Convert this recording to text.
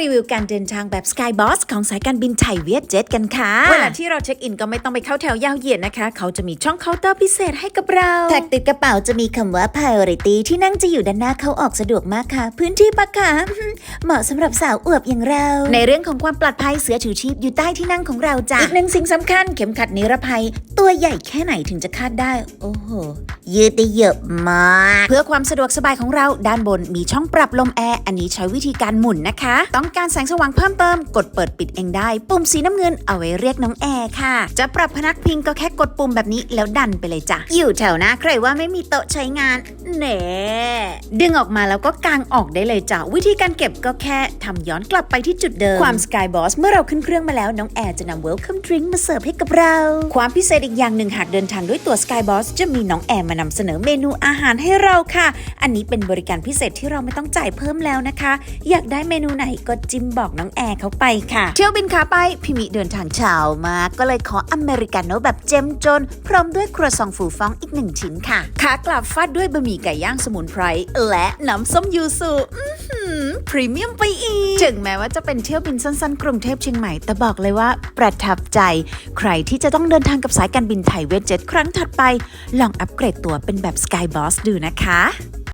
รีวิวการเดินทางแบบ Sky Boss ของสายการบินไทยเวียดเจ็ตกันค่ะ เวลาที่เราเช็คอินก็ไม่ต้องไปเข้าแถวยาวเหยียดนะคะ เขาจะมีช่องเคาน์เตอร์พิเศษให้กับเรา แท็กติดกระเป๋าจะมีคำว่า priority ที่นั่งจะอยู่ด้านหน้าเข้าออกสะดวกมากค่ะ พื้นที่ปะคะเหมาะสำหรับสาวอวบอย่างเรา ในเรื่องของความปลอดภัยเสือชูชีพอยู่ใต้ที่นั่งของเราจ้ะอีกหนึ่งสิ่งสำคัญเข็มขัดนิรภัยตัวใหญ่แค่ไหนถึงจะคาดได้ โอ้โห ยืดได้เยอะมาก เพื่อความสะดวกสบายของเราด้านบนมีช่องปรับลมแอร์ อันนี้ใช้วิธีการหมุนนะคะ ต้องการแสงสว่างเพิ่มเติม กดเปิดปิดเองได้ ปุ่มสีน้ำเงินเอาไว้เรียกน้องแอร์ค่ะ จะปรับพนักพิงก็แค่กดปุ่มแบบนี้แล้วดันไปเลยจ้ะ อยู่แถวหน้าใครว่าไม่มีโต๊ะใช้งานเน่ดึงออกมาแล้วก็กางออกได้เลยจ้ะ วิธีการเก็บก็แค่ทำย้อนกลับไปที่จุดเดิม ความ Sky Boss เมื่อเราขึ้นเครื่องมาแล้วน้องแอร์จะนำ Welcome Drink มาเสิร์ฟให้กับเรา ความพิเศษอีกอย่างหนึ่งหากเดินทางด้วยตัว Sky Boss จะมีน้องแอร์มานำเสนอเมนูอาหารให้เราค่ะ อันนี้เป็นบริการพิเศษที่เราไม่ต้องจ่ายเพิ่มแล้วนะคะ อยากได้เมนูไหนก็จิ้มบอกน้องแอร์เขาไปค่ะ เที่ยวบินขาไปพิมิเดินทางเช้ามากก็เลยขออเมริกาโน่แบบเจ้มจน พร้อมด้วยครัวซองฟูฟองอีกหนึ่งชิ้นค่ะขากลับฟาดด้วยบะหมี่ไก่ย่างสมุนไพรและน้ำส้มยูสุอื้อหือ พรีเมียมไปอีก ถึงแม้ว่าจะเป็นเที่ยวบินสั้นๆ กรุงเทพเชียงใหม่ แต่บอกเลยว่าประทับใจ ใครที่จะต้องเดินทางกับสายการบินไทยเวทเจ็ตครั้งถัดไป ลองอัปเกรดตัวเป็นแบบ Sky Boss ดูนะคะ